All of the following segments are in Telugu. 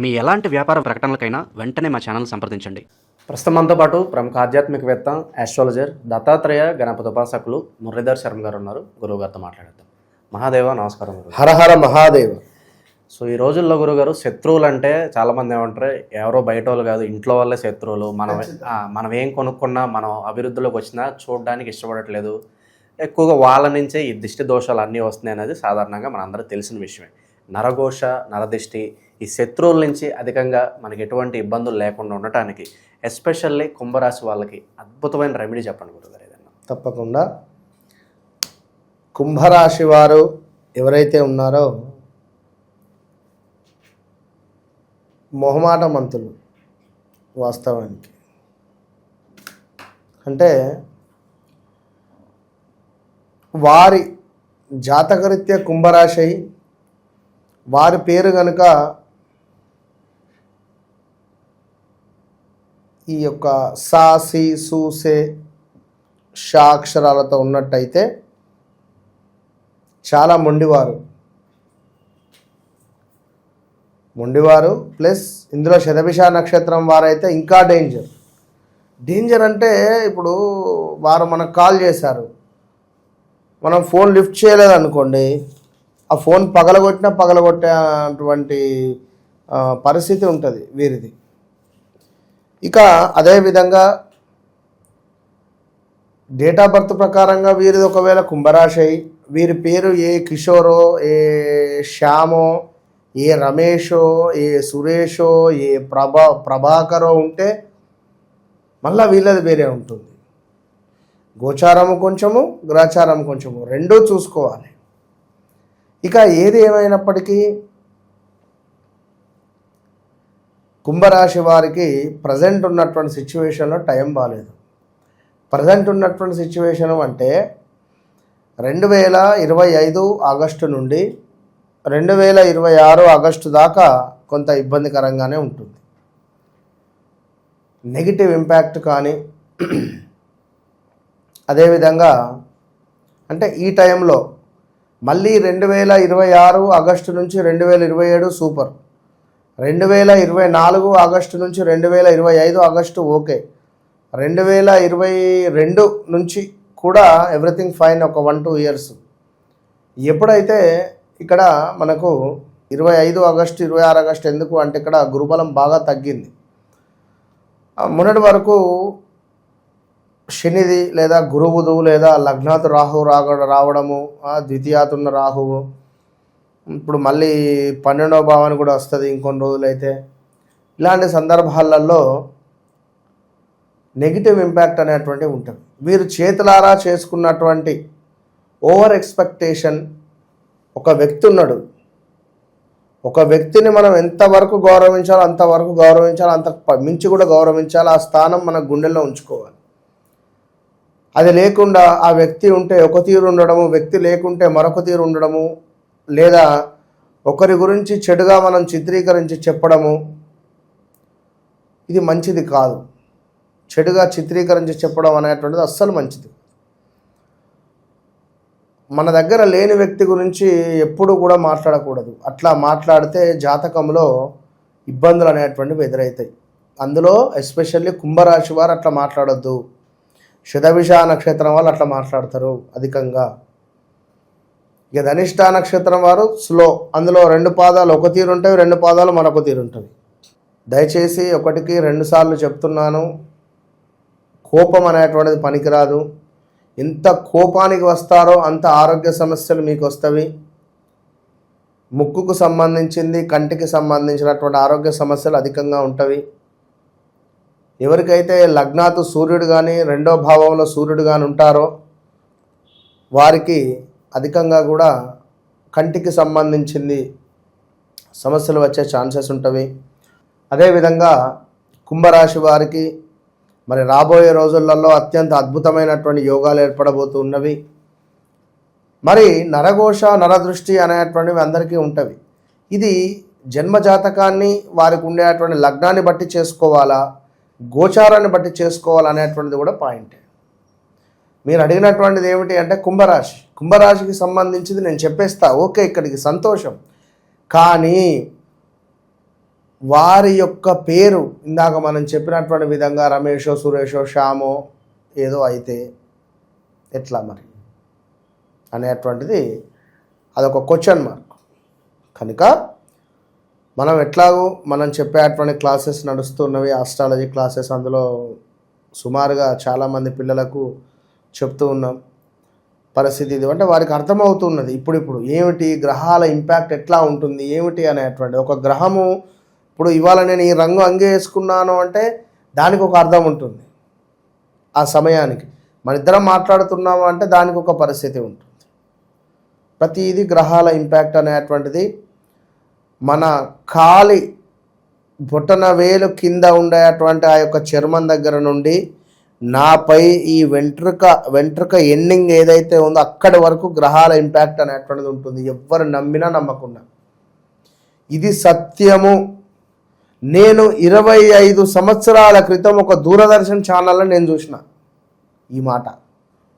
మీ ఎలాంటి వ్యాపార ప్రకటనలకైనా వెంటనే మా ఛానల్ సంప్రదించండి. ప్రస్తుతం మనతో పాటు ప్రముఖ ఆధ్యాత్మికవేత్త ఆస్ట్రాలజర్ దత్తాత్రేయ గణపతి ఉపాసకులు మురళీధర్ శర్మ గారు ఉన్నారు. గురువు గారితో మాట్లాడతాం మహాదేవ నమస్కారం హరహర మహాదేవ. సో ఈ రోజుల్లో గురుగారు శత్రువులు అంటే చాలా మంది ఏమంటారు ఎవరో బయట వాళ్ళు కాదు ఇంట్లో వాళ్ళే శత్రువులు. మనం మనం ఏం కొనుక్కున్నా మనం అభివృద్ధిలోకి వచ్చినా చూడడానికి ఇష్టపడట్లేదు. ఎక్కువగా వాళ్ళ నుంచే ఈ దిష్టి దోషాలు అన్నీ వస్తున్నాయి అనేది సాధారణంగా మనందరూ తెలిసిన విషయమే. నరఘోష నరదిష్టి ఈ శత్రువుల నుంచి అధికంగా మనకి ఎటువంటి ఇబ్బందులు లేకుండా ఉండటానికి ఎస్పెషల్లీ కుంభరాశి వాళ్ళకి అద్భుతమైన రెమెడీ చెప్పండి గురుగారు ఏదన్నా తప్పకుండా. కుంభరాశి వారు ఎవరైతే ఉన్నారో మొహమాట మంతులు వాస్తవానికి. అంటే వారి జాతకరీత్యా కుంభరాశి వారి పేరు కనుక ఈ యొక్క సా సి సు షా అక్షరాలతో ఉన్నట్టయితే చాలా మొండివారు. మొండివారు ప్లస్ ఇందులో శతభిష నక్షత్రం వారైతే ఇంకా డేంజర్. డేంజర్ అంటే ఇప్పుడు వారు మనకు కాల్ చేశారు. మనం ఫోన్ లిఫ్ట్ చేయలేదు అనుకోండి ఆ ఫోన్ పగలగొట్టినా పగలగొట్టేటువంటి పరిస్థితి ఉంటుంది వీరిది. ఇక అదేవిధంగా డేట్ ఆఫ్ బర్త్ ప్రకారంగా వీరిది ఒకవేళ కుంభరాశి అయి వీరి పేరు ఏ కిషోరో ఏ శ్యామో ఏ రమేషో ఏ సురేషో ఏ ప్రభా ప్రభాకరో ఉంటే మళ్ళీ వీళ్ళది వేరే ఉంటుంది. గోచారము కొంచెము గ్రాచారం కొంచెము రెండూ చూసుకోవాలి. ఇక ఏది ఏమైనప్పటికీ కుంభరాశి వారికి ప్రజెంట్ ఉన్నటువంటి సిచ్యువేషన్లో టైం బాగాలేదు ప్రజెంట్ ఉన్నటువంటి సిచ్యువేషన్ అంటే రెండు వేల ఇరవై ఐదు ఆగస్టు నుండి రెండు వేల ఇరవై ఆరు ఆగస్టు దాకా కొంత ఇబ్బందికరంగానే ఉంటుంది. నెగిటివ్ ఇంపాక్ట్ కానీ అదేవిధంగా అంటే ఈ టైంలో మళ్ళీ రెండు వేల ఇరవై ఆరు ఆగస్టు నుంచి రెండు వేల ఇరవై ఏడు సూపర్ రెండు వేల ఇరవై నాలుగు ఆగస్టు నుంచి రెండు వేల ఇరవై ఐదు ఆగస్టు ఓకే. రెండు వేల ఇరవై రెండు నుంచి కూడా ఎవ్రీథింగ్ ఫైన్ ఒక వన్ టూ ఇయర్స్. ఎప్పుడైతే ఇక్కడ మనకు ఇరవై ఐదు ఆగస్టు ఇరవై ఆరు ఆగస్టు ఎందుకు అంటే ఇక్కడ గురుబలం బాగా తగ్గింది. మొన్నటి వరకు శనిది లేదా గురువుదు లేదా లగ్నాతు రాహు రాగ రావడము ద్వితీయాతున్న రాహువు ఇప్పుడు మళ్ళీ పన్నెండవ భావాన్ని కూడా వస్తుంది ఇంకొన్ని రోజులైతే. ఇలాంటి సందర్భాలలో నెగిటివ్ ఇంపాక్ట్ అనేటువంటివి ఉంటుంది. మీరు చేతులారా చేసుకున్నటువంటి ఓవర్ ఎక్స్పెక్టేషన్ ఒక వ్యక్తి ఉన్నాడు. ఒక వ్యక్తిని మనం ఎంతవరకు గౌరవించాలో అంతవరకు గౌరవించాలో అంత మించి కూడా గౌరవించాలి ఆ స్థానం మన గుండెల్లో ఉంచుకోవాలి. అది లేకుండా ఆ వ్యక్తి ఉంటే ఒక తీరు ఉండడము వ్యక్తి లేకుంటే మరొక తీరు ఉండడము లేదా ఒకరి గురించి చెడుగా మనం చిత్రీకరించి చెప్పడము ఇది మంచిది కాదు. చెడుగా చిత్రీకరించి చెప్పడం అనేటువంటిది అస్సలు మంచిది. మన దగ్గర లేని వ్యక్తి గురించి ఎప్పుడు కూడా మాట్లాడకూడదు. అట్లా మాట్లాడితే జాతకంలో ఇబ్బందులు అనేటువంటివి ఎదురవుతాయి అందులో ఎస్పెషల్లీ కుంభరాశి వారు అట్లా మాట్లాడొద్దు. శతభిష నక్షత్రం వాళ్ళు అట్లా మాట్లాడతారు అధికంగా. ఇక ధనిష్ట నక్షత్రం వారు స్లో. అందులో రెండు పాదాలు ఒక తీరు ఉంటాయి రెండు పాదాలు మరొక తీరు ఉంటుంది దయచేసి ఒకటికి రెండు సార్లు చెప్తున్నాను. కోపం అనేటువంటిది పనికిరాదు. ఎంత కోపానికి వస్తారో అంత ఆరోగ్య సమస్యలు మీకు వస్తవి. ముక్కుకు సంబంధించింది కంటికి సంబంధించినటువంటి ఆరోగ్య సమస్యలు అధికంగా ఉంటవి. ఎవరికైతే లగ్నాతు సూర్యుడు కానీ రెండో భావంలో సూర్యుడు కానీ ఉంటారో వారికి అధికంగా కూడా కంటికి సంబంధించింది సమస్యలు వచ్చే ఛాన్సెస్ ఉంటవి. అదేవిధంగా కుంభరాశి వారికి మరి రాబోయే రోజులలో అత్యంత అద్భుతమైనటువంటి యోగాలు ఏర్పడబోతున్నవి మరి నరఘోష నరదృష్టి అనేటువంటివి అందరికీ ఉంటవి. ఇది జన్మజాతకాన్ని వారికి ఉండేటువంటి లగ్నాన్ని బట్టి చేసుకోవాలా గోచారాన్ని బట్టి చేసుకోవాలనేటువంటిది కూడా పాయింటే. మీరు అడిగినటువంటిది ఏమిటి అంటే కుంభరాశి. కుంభరాశికి సంబంధించింది నేను చెప్పేస్తా. ఓకే ఇక్కడికి సంతోషం. కానీ వారి యొక్క పేరు ఇందాక మనం చెప్పినటువంటి విధంగా రమేషో సురేషో శ్యామో ఏదో అయితే ఎట్లా మరి? అనేటువంటిది అదొక క్వశ్చన్ మార్క్ కనుక మనం ఎట్లాగో మనం చెప్పేటువంటి క్లాసెస్ నడుస్తున్నవి ఆస్ట్రాలజీ క్లాసెస్ అందులో సుమారుగా చాలామంది పిల్లలకు చెప్తూ ఉన్నాం. పరిస్థితి ఇది. అంటే వారికి అర్థమవుతున్నది ఇప్పుడిప్పుడు ఏమిటి గ్రహాల ఇంపాక్ట్ ఎట్లా ఉంటుంది ఏమిటి అనేటువంటి ఒక గ్రహము ఇప్పుడు ఇవాళ నేను ఈ రంగు అంగే వేసుకున్నాను అంటే దానికి ఒక అర్థం ఉంటుంది. ఆ సమయానికి మన ఇద్దరం మాట్లాడుతున్నాము అంటే దానికి ఒక పరిస్థితి ఉంటుంది. ప్రతిదీ గ్రహాల ఇంపాక్ట్ అనేటువంటిది మన కాలి బొటన వేలు కింద ఉండేటువంటి ఆ యొక్క చర్మం దగ్గర నుండి నాపై ఈ వెంట్రుక వెంట్రుక ఎండింగ్ ఏదైతే ఉందో అక్కడి వరకు గ్రహాల ఇంపాక్ట్ అనేటువంటిది ఉంటుంది. ఎవ్వరు నమ్మినా నమ్మకుండా. ఇది సత్యము. నేను ఇరవై ఐదు సంవత్సరాల క్రితం ఒక దూరదర్శన్ ఛానల్లో నేను చూసిన ఈ మాట.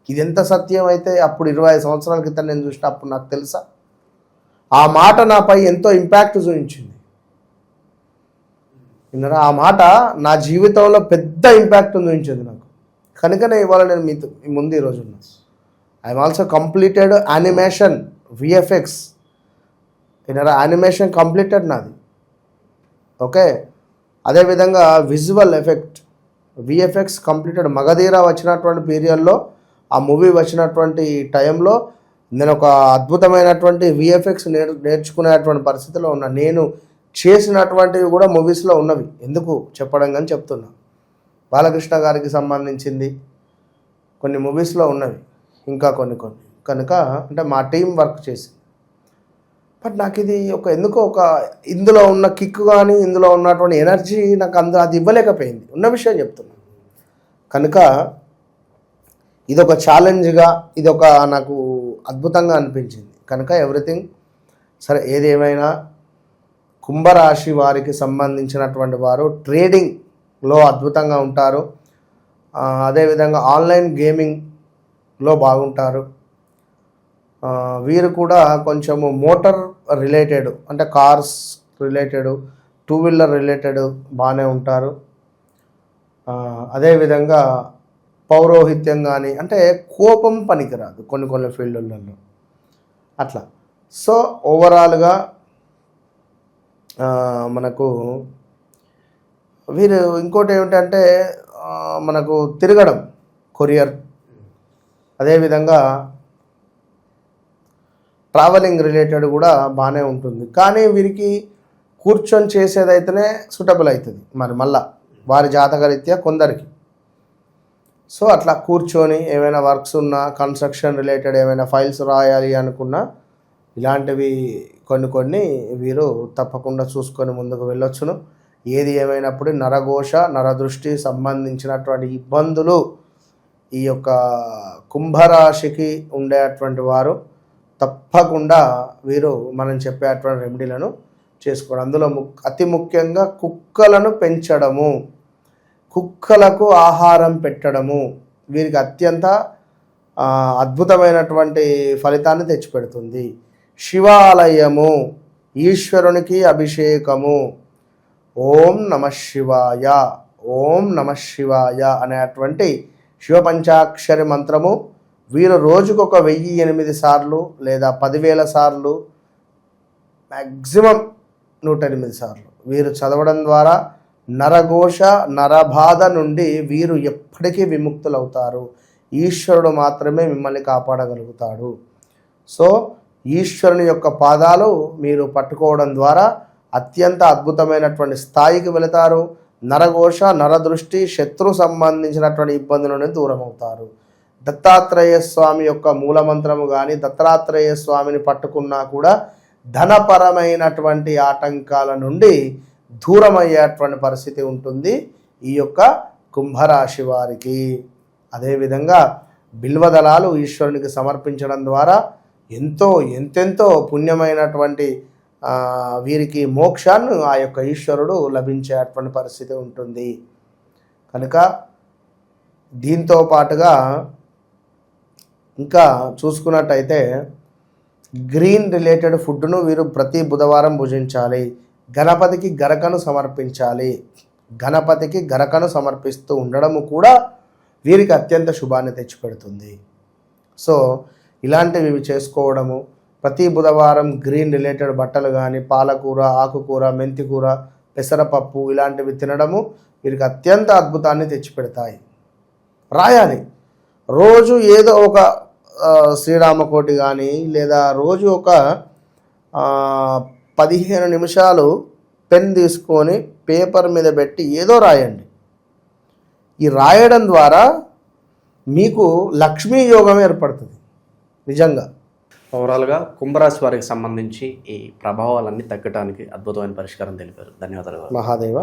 ఇది ఎంత సత్యం అయితే అప్పుడు ఇరవై ఐదు సంవత్సరాల క్రితం నేను చూసిన అప్పుడు నాకు తెలుసా? ఆ మాట నాపై ఎంతో ఇంపాక్ట్ చూపించింది. విన్నారా? ఆ మాట నా జీవితంలో పెద్ద ఇంపాక్ట్ చూపించింది నాకు. కనుకనే ఇవాళ నేను మీతో మీ ముందు ఈరోజు ఉన్నా. I'm also completed animation VFX విన్నారా యానిమేషన్ కంప్లీటెడ్ నాది. ఓకే అదేవిధంగా visual effect VFX completed Magadheera వచ్చినటువంటి పీరియడ్లో ఆ మూవీ వచ్చినటువంటి టైంలో నేను ఒక అద్భుతమైనటువంటి విఎఫ్ఎక్స్ నేర్ నేర్చుకునేటువంటి పరిస్థితిలో ఉన్నా. నేను చేసినటువంటివి కూడా మూవీస్లో ఉన్నవి. ఎందుకు? చెప్పడం కానీ చెప్తున్నా. బాలకృష్ణ గారికి సంబంధించింది కొన్ని మూవీస్లో ఉన్నవి. ఇంకా కొన్ని కొన్ని. కనుక అంటే మా టీం వర్క్ చేసింది బట్ నాకు ఇది ఒక ఎందుకో ఒక ఇందులో ఉన్న కిక్ కానీ ఇందులో ఉన్నటువంటి ఎనర్జీ నాకు అందు అది ఇవ్వలేకపోయింది. ఉన్న విషయం చెప్తున్నా. కనుక ఇది ఒక ఛాలెంజ్గా ఇది ఒక నాకు అద్భుతంగా అనిపించింది. కనుక ఎవ్రీథింగ్ సరే ఏది ఏమైనా కుంభరాశి వారికి సంబంధించినటువంటి వారు ట్రేడింగ్ లో అద్భుతంగా ఉంటారు. అదేవిధంగా ఆన్లైన్ గేమింగ్లో బాగుంటారు. వీరు కూడా కొంచెము మోటార్ రిలేటెడ్ అంటే cars related two wheeler related బాగానే ఉంటారు. అదేవిధంగా పౌరోహిత్యం కానీ అంటే కోపం పనికిరాదు కొన్ని కొన్ని ఫీల్డ్లలో. అట్లా. సో ఓవరాల్గా మనకు వీరు ఇంకోటి ఏమిటంటే మనకు తిరగడం కొరియర్. అదేవిధంగా ట్రావెలింగ్ రిలేటెడ్ కూడా బాగానే ఉంటుంది. కానీ వీరికి కూర్చొని చేసేదైతేనే సూటబుల్ అవుతుంది మరి మళ్ళా వారి జాతకరీత్యా కొందరికి. సో అట్లా కూర్చొని ఏమైనా వర్క్స్ ఉన్నా కన్స్ట్రక్షన్ రిలేటెడ్ ఏమైనా ఫైల్స్ రాయాలి అనుకున్నా ఇలాంటివి కొన్ని కొన్ని వీరు తప్పకుండా చూసుకొని ముందుకు వెళ్ళొచ్చును. ఏది ఏమైనప్పుడు నరఘోష నరదృష్టి సంబంధించినటువంటి ఇబ్బందులు ఈ యొక్క కుంభరాశికి ఉండేటువంటి వారు తప్పకుండా వీరు మనం చెప్పేటువంటి రెమెడీలను చేసుకోవడం అందులో ము అతి ముఖ్యంగా కుక్కలను పెంచడము కుక్కలకు ఆహారం పెట్టడము వీరికి అత్యంత అద్భుతమైనటువంటి ఫలితాన్ని తెచ్చిపెడుతుంది. శివాలయము ఈశ్వరునికి అభిషేకము ఓం నమ శివాయ. ఓం నమ శివాయ అనేటువంటి శివపంచాక్షరి మంత్రము వీరు రోజుకొక వెయ్యి ఎనిమిది సార్లు లేదా పదివేల సార్లు మ్యాక్సిమం నూట ఎనిమిది సార్లు. వీరు చదవడం ద్వారా నరఘోష నరబాధ నుండి వీరు ఎప్పటికీ విముక్తులవుతారు. ఈశ్వరుడు మాత్రమే మిమ్మల్ని కాపాడగలుగుతాడు. సో ఈశ్వరుని యొక్క పాదాలు మీరు పట్టుకోవడం ద్వారా అత్యంత అద్భుతమైనటువంటి స్థాయికి వెళతారు. నరఘోష నరదృష్టి శత్రు సంబంధించినటువంటి ఇబ్బందుల నుండి దూరం అవుతారు దత్తాత్రేయ స్వామి యొక్క మూలమంత్రము కానీ దత్తాత్రేయ స్వామిని పట్టుకున్నా కూడా ధనపరమైనటువంటి ఆటంకాల నుండి దూరమయ్యేటువంటి పరిస్థితి ఉంటుంది ఈ యొక్క కుంభరాశి వారికి. అదేవిధంగా బిల్వదళాలు ఈశ్వరునికి సమర్పించడం ద్వారా ఎంతో ఎంతెంతో పుణ్యమైనటువంటి వీరికి మోక్షాన్ని ఆ యొక్క ఈశ్వరుడు లభించేటువంటి పరిస్థితి ఉంటుంది. కనుక దీంతో పాటుగా ఇంకా చూసుకున్నట్టయితే గ్రీన్ రిలేటెడ్ ఫుడ్ను వీరు ప్రతి బుధవారం భుజించాలి. గణపతికి గరకను సమర్పించాలి. గణపతికి గరకను సమర్పిస్తూ ఉండడము కూడా వీరికి అత్యంత శుభాన్ని తెచ్చిపెడుతుంది. సో ఇలాంటివి ఇవి చేసుకోవడము ప్రతి బుధవారం గ్రీన్ రిలేటెడ్ బట్టలు కానీ పాలకూర ఆకుకూర మెంతికూర పెసరపప్పు ఇలాంటివి తినడము వీరికి అత్యంత అద్భుతాన్ని తెచ్చిపెడతాయి. రాయాలి. రోజు ఏదో ఒక శ్రీరామకోటి కానీ లేదా రోజు ఒక పదిహేను నిమిషాలు పెన్ తీసుకొని పేపర్ మీద పెట్టి ఏదో రాయండి. ఈ రాయడం ద్వారా మీకు లక్ష్మీ యోగం ఏర్పడుతుంది. నిజంగా. ఓవరాల్గా కుంభరాశి వారికి సంబంధించి ఈ ప్రభావాలన్నీ తగ్గడానికి అద్భుతమైన పరిష్కారం తెలిపారు. ధన్యవాదాలు. మహాదేవ.